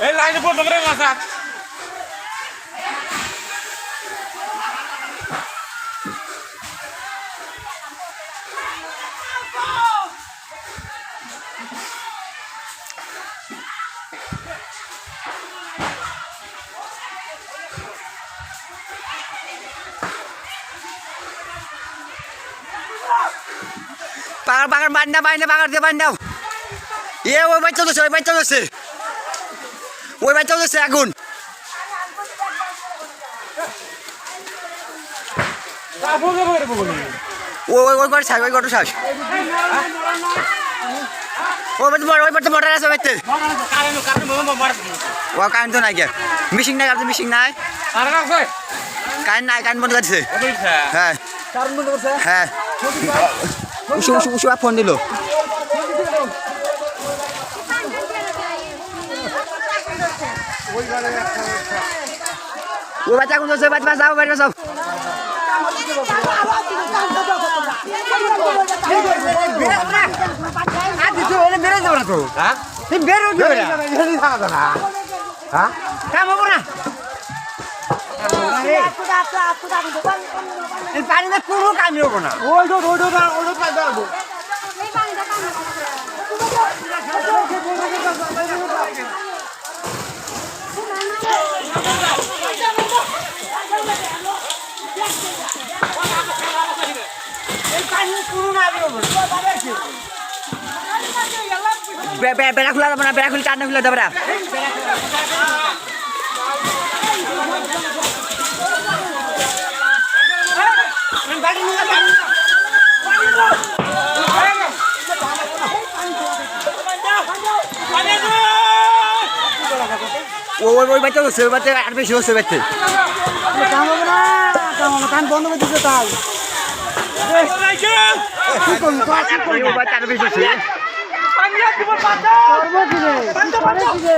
এই লাইনে বন্ধ করে মাছা পাকার পাকার বান্ধা বান্ধা পাকার দিয়ে বান্ধাও এ ওই বাচ্চা চলছে ওই বাচ্চা চলছে ওই বাচ্চা চলছে আগুন। ওই ওই ঘর ঘরটা মোটর আছে ও কারেন্ট তো নাই কে মিশিং নাই মিশিং নাই। কারেন্ট নাই কারেন্ট বন্ধ করছে? ওইটা হ্যাঁ কারণ বন্ধ করছে হ্যাঁ উসু উসু উসু ফোন দিল ওই বাচ্চা কোন চলছে বাচ্চা বাঁচাও বাচ্চা বাঁচাও হ্যাঁ? পানিতে কোনো কামি হব না? ওই তো ওই তো ওই তো পাই দাঁড়াবো বে- বে- বেড়া খোলা যাবে না বেড়া খুলে টান্না খুলে দেবে না ওই ওই বাচ্চা হচ্ছে ওই বাচ্চা আর বেশি হচ্ছে বাচ্চা কাম না কাম কান বন্ধ করে দিতে তাই কি করব আর বেশি হচ্ছে করে কি রে